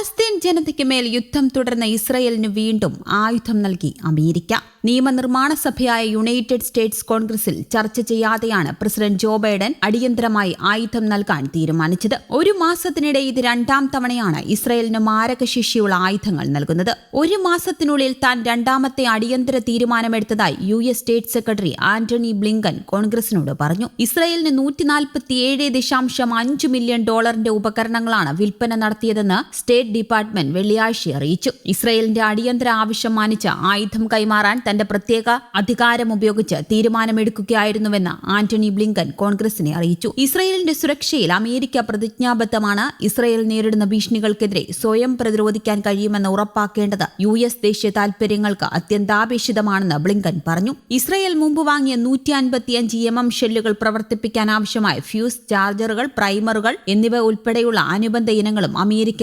Palestine ജനതയ്ക്ക് മേൽ യുദ്ധം തുടർന്ന ഇസ്രയേലിന് വീണ്ടും ആയുധം നൽകി അമേരിക്ക. നിയമനിർമ്മാണ സഭയായ യുണൈറ്റഡ് സ്റ്റേറ്റ്സ് കോൺഗ്രസിൽ ചർച്ച ചെയ്യാതെയാണ് പ്രസിഡന്റ് ജോ ബൈഡൻ അടിയന്തരമായി ആയുധം നൽകാൻ തീരുമാനിച്ചത്. ഒരു മാസത്തിനിടെ ഇത് രണ്ടാം തവണയാണ് ഇസ്രയേലിന് മാരകശേഷിയുള്ള ആയുധങ്ങൾ നൽകുന്നത്. ഒരു മാസത്തിനുള്ളിൽ താൻ രണ്ടാമത്തെ അടിയന്തര തീരുമാനമെടുത്തതായി U S state secretary Antony Blinken കോൺഗ്രസിനോട് പറഞ്ഞു. ഇസ്രയേലിന് നൂറ്റിനാൽപ്പത്തിയേഴ് ദശാംശം അഞ്ച് മില്യൺ ഡോളറിന്റെ ഉപകരണങ്ങളാണ് വിൽപ്പന നടത്തിയതെന്ന് സ്റ്റേറ്റ് ഡിപ്പാർട്ട്മെന്റ് വെള്ളിയാഴ്ച അറിയിച്ചു. ഇസ്രയേലിന്റെ അടിയന്തര ആവശ്യം മാനിച്ച് ആയുധം കൈമാറാൻ തന്റെ പ്രത്യേക അധികാരം ഉപയോഗിച്ച് തീരുമാനമെടുക്കുകയായിരുന്നുവെന്ന് ആന്റണി ബ്ലിങ്കൻ കോൺഗ്രസിനെ അറിയിച്ചു. ഇസ്രയേലിന്റെ സുരക്ഷയിൽ അമേരിക്ക പ്രതിജ്ഞാബദ്ധമാണ് ഇസ്രയേൽ നേരിടുന്ന ഭീഷണികൾക്കെതിരെ സ്വയം പ്രതിരോധിക്കാൻ കഴിയുമെന്ന് ഉറപ്പാക്കേണ്ടത് യു എസ് ദേശീയ താൽപര്യങ്ങൾക്ക് അത്യന്താപേക്ഷിതമാണെന്ന് ബ്ലിങ്കൻ പറഞ്ഞു. ഇസ്രയേൽ മുമ്പ് വാങ്ങിയ നൂറ്റി അൻപത്തിയഞ്ച് എം എം ഷെല്ലുകൾ പ്രവർത്തിപ്പിക്കാൻ ആവശ്യമായ ഫ്യൂസ് ചാർജറുകൾ പ്രൈമറുകൾ എന്നിവ ഉൾപ്പെടെയുള്ള അനുബന്ധ ഇനങ്ങളും അമേരിക്ക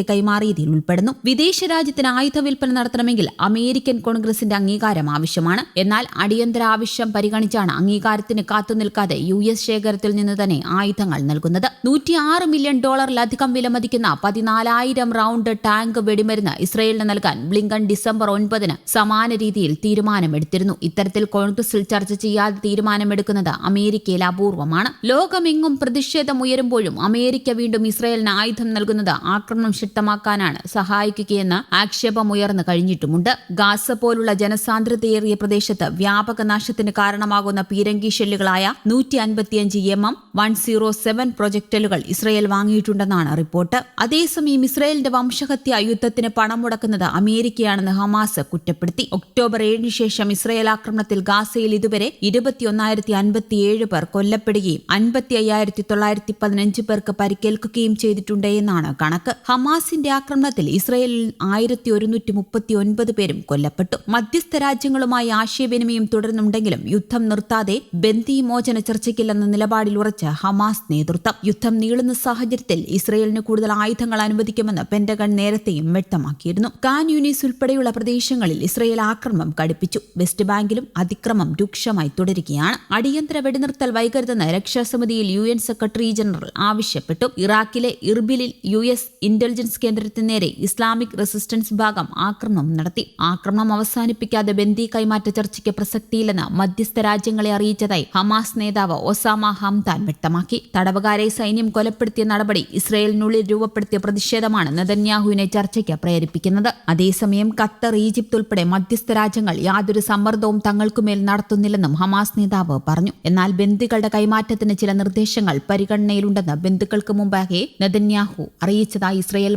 കൈമാറിയതിൽ ഉൾപ്പെടുന്നു. വിദേശ രാജ്യത്തിന് ആയുധ വിൽപ്പന നടത്തണമെങ്കിൽ അമേരിക്കൻ കോൺഗ്രസിന്റെ അംഗീകാരം ആവശ്യമാണ്. എന്നാൽ അടിയന്തര ആവശ്യം പരിഗണിച്ചാണ് അംഗീകാരത്തിന് കാത്തുനിൽക്കാതെ യു എസ് ശേഖരത്തിൽ നിന്ന് തന്നെ ആയുധങ്ങൾ നൽകുന്നത്. നൂറ്റിയാറ് മില്യൺ ഡോളറിലധികം വിലമതിക്കുന്ന പതിനാലായിരം റൗണ്ട് ടാങ്ക് വെടിമരുന്ന് ഇസ്രയേലിന് നൽകാൻ ബ്ലിങ്കൺ ഡിസംബർ ഒൻപതിന് സമാന രീതിയിൽ തീരുമാനമെടുത്തിരുന്നു. ഇത്തരത്തിൽ കോൺഗ്രസിൽ ചർച്ച ചെയ്യാതെ തീരുമാനമെടുക്കുന്നത് അമേരിക്കയിൽ അപൂർവമാണ്. ലോകമെങ്ങും പ്രതിഷേധം ഉയരുമ്പോഴും അമേരിക്ക വീണ്ടും ഇസ്രയേലിന് ആയുധം നൽകുന്നത് ആക്രമണം ശക്തമാക്കാനാണ് സഹായിക്കുകയെന്ന് ആക്ഷേപമുയർന്നു കഴിഞ്ഞിട്ടുമുണ്ട്. ഗാസ പോലുള്ള ജനസാന്ദ്രതയേറിയ പ്രദേശത്ത് വ്യാപക നാശത്തിന് കാരണമാകുന്ന പീരങ്കി ഷെല്ലുകളായ നൂറ്റി അൻപത്തിയഞ്ച് M M one zero seven പ്രൊജക്ടലുകൾ Israel വാങ്ങിയിട്ടുണ്ടെന്നാണ് റിപ്പോർട്ട്. അതേസമയം ഇസ്രയേലിന്റെ വംശഹത്യ യുദ്ധത്തിന് പണം മുടക്കുന്നത് അമേരിക്കയാണെന്ന് ഹമാസ് കുറ്റപ്പെടുത്തി. ഒക്ടോബർ ഏഴിന് ശേഷം ഇസ്രയേൽ ആക്രമണത്തിൽ ഗാസയിൽ ഇതുവരെ ഇരുപത്തിയൊന്നായിരത്തി അൻപത്തിയേഴ് പേർ കൊല്ലപ്പെടുകയും അൻപത്തി അയ്യായിരത്തി തൊള്ളായിരത്തി പതിനഞ്ച് പേർക്ക് പരിക്കേൽക്കുകയും ചെയ്തിട്ടുണ്ട് എന്നാണ് കണക്ക്. ഹമാസിന്റെ ആക്രമണത്തിൽ ഇസ്രയേലിൽ ആയിരത്തി ഒരുന്നൂറ്റി മുപ്പത്തി ഒൻപത് പേരും കൊല്ലപ്പെട്ടു. മധ്യസ്ഥ രാജ്യങ്ങളുമായി ആശയവിനിമയം തുടരുന്നുണ്ടെങ്കിലും യുദ്ധം നിർത്താതെ ബന്ദിമോചന ചർച്ചയ്ക്കില്ലെന്ന നിലപാടിൽ ഉറച്ച് ഹമാസ് നേതൃത്വം. യുദ്ധം നീളുന്ന സാഹചര്യത്തിൽ ഇസ്രയേലിന് കൂടുതൽ ആയുധങ്ങൾ അനുവദിക്കുമെന്ന് പെന്റഗൺ നേരത്തെയും വ്യക്തമാക്കിയിരുന്നു. കാൻ യൂനിസ് ഉൾപ്പെടെയുള്ള പ്രദേശങ്ങളിൽ ഇസ്രയേൽ ആക്രമണം കടുപ്പിച്ചു. വെസ്റ്റ് ബാങ്കിലും അതിക്രമം രൂക്ഷമായി തുടരുകയാണ്. അടിയന്തര വെടിനിർത്തൽ വൈകരുതെന്ന് രക്ഷാസമിതിയിൽ യു എൻ സെക്രട്ടറി ജനറൽ ആവശ്യപ്പെട്ടു. ഇറാഖിലെ ഇർബിലിൽ യു എസ് ഇന്റലിജൻസ് കേന്ദ്രത്തിന് നേരെ ഇസ്ലാമിക് റെസിസ്റ്റൻസ് വിഭാഗം ആക്രമണം നടത്തി. ആക്രമണം അവസാനിപ്പിക്കാതെ ബന്ദി കൈമാറ്റ ചർച്ചയ്ക്ക് പ്രസക്തിയില്ലെന്ന് മധ്യസ്ഥ രാജ്യങ്ങളെ അറിയിച്ചതായി ഹമാസ് നേതാവ് ഒസാമ ഹംദാൻ വ്യക്തമാക്കി. തടവുകാരെ സൈന്യം കൊലപ്പെടുത്തിയ നടപടി ഇസ്രയേലിനുള്ളിൽ രൂപപ്പെടുത്തിയ പ്രതിഷേധമാണ് നെതന്യാഹുവിനെ ചർച്ചയ്ക്ക് പ്രേരിപ്പിക്കുന്നത്. അതേസമയം ഖത്തർ ഈജിപ്ത് ഉൾപ്പെടെ മധ്യസ്ഥ രാജ്യങ്ങൾ യാതൊരു സമ്മർദ്ദവും തങ്ങൾക്കുമേൽ നടത്തുന്നില്ലെന്നും ഹമാസ് നേതാവ് പറഞ്ഞു. എന്നാൽ ബന്ദികളുടെ കൈമാറ്റത്തിന് ചില നിർദ്ദേശങ്ങൾ പരിഗണനയിലുണ്ടെന്ന് ബന്ധുക്കൾക്ക് മുമ്പാകെ നെതന്യാഹു അറിയിച്ചതായി ഇസ്രയേൽ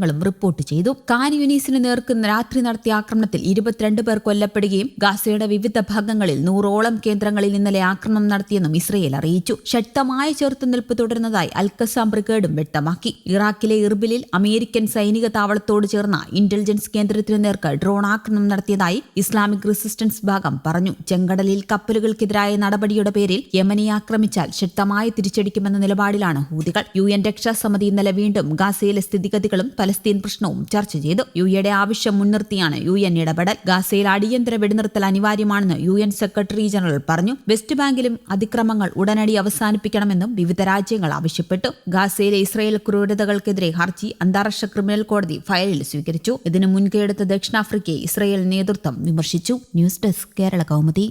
മാധ്യമങ്ങളും റിപ്പോർട്ട് ചെയ്തു. കാൻ യൂനീസിന് നേർക്ക് രാത്രി നടത്തിയ ആക്രമണത്തിൽ ഇരുപത്തിരണ്ട് പേർ കൊല്ലപ്പെടുകയും ഗാസയുടെ വിവിധ ഭാഗങ്ങളിൽ നൂറോളം കേന്ദ്രങ്ങളിൽ ഇന്നലെ ആക്രമണം നടത്തിയെന്നും ഇസ്രയേൽ അറിയിച്ചു. ശക്തമായ ചെറുത്തുനിൽപ്പ് തുടരുന്നതായി അൽക്കസാം ബ്രിഗേഡും വ്യക്തമാക്കി. ഇറാഖിലെ ഇർബിലിൽ അമേരിക്കൻ സൈനിക താവളത്തോട് ചേർന്ന ഇന്റലിജൻസ് കേന്ദ്രത്തിനു നേർക്ക് ഡ്രോൺ ആക്രമണം നടത്തിയതായി ഇസ്ലാമിക് റെസിസ്റ്റൻസ് ഭാഗം പറഞ്ഞു. ചെങ്കടലിൽ കപ്പലുകൾക്കെതിരായ നടപടിയുടെ പേരിൽ യമനെ ആക്രമിച്ചാൽ ശക്തമായ തിരിച്ചടിക്കുമെന്ന നിലപാടിലാണ് ഹൂതികൾ. യു എൻ രക്ഷാസമിതി ഇന്നലെ വീണ്ടും ഗാസയിലെ സ്ഥിതിഗതികളും പലസ്തീൻ പ്രശ്നവും ചർച്ച ചെയ്തു. യു എയുടെ ആവശ്യം മുൻനിർത്തിയാണ് യു എൻ ഇടപെടൽ. ഗാസയിൽ അടിയന്തര വെടിനിർത്തൽ അനിവാര്യമാണെന്ന് യു എൻ സെക്രട്ടറി ജനറൽ പറഞ്ഞു. വെസ്റ്റ് ബാങ്കിലും അതിക്രമങ്ങൾ ഉടനടി അവസാനിപ്പിക്കണമെന്നും വിവിധ രാജ്യങ്ങൾ ആവശ്യപ്പെട്ടു. ഗാസയിലെ ഇസ്രയേൽ ക്രൂരതകൾക്കെതിരെ ഹർജി അന്താരാഷ്ട്ര ക്രിമിനൽ കോടതി ഫയലിൽ സ്വീകരിച്ചു. ഇതിന് മുൻകൈയെടുത്ത ദക്ഷിണാഫ്രിക്കയെ ഇസ്രയേൽ നേതൃത്വം വിമർശിച്ചു. News desk Kerala Kaumudi.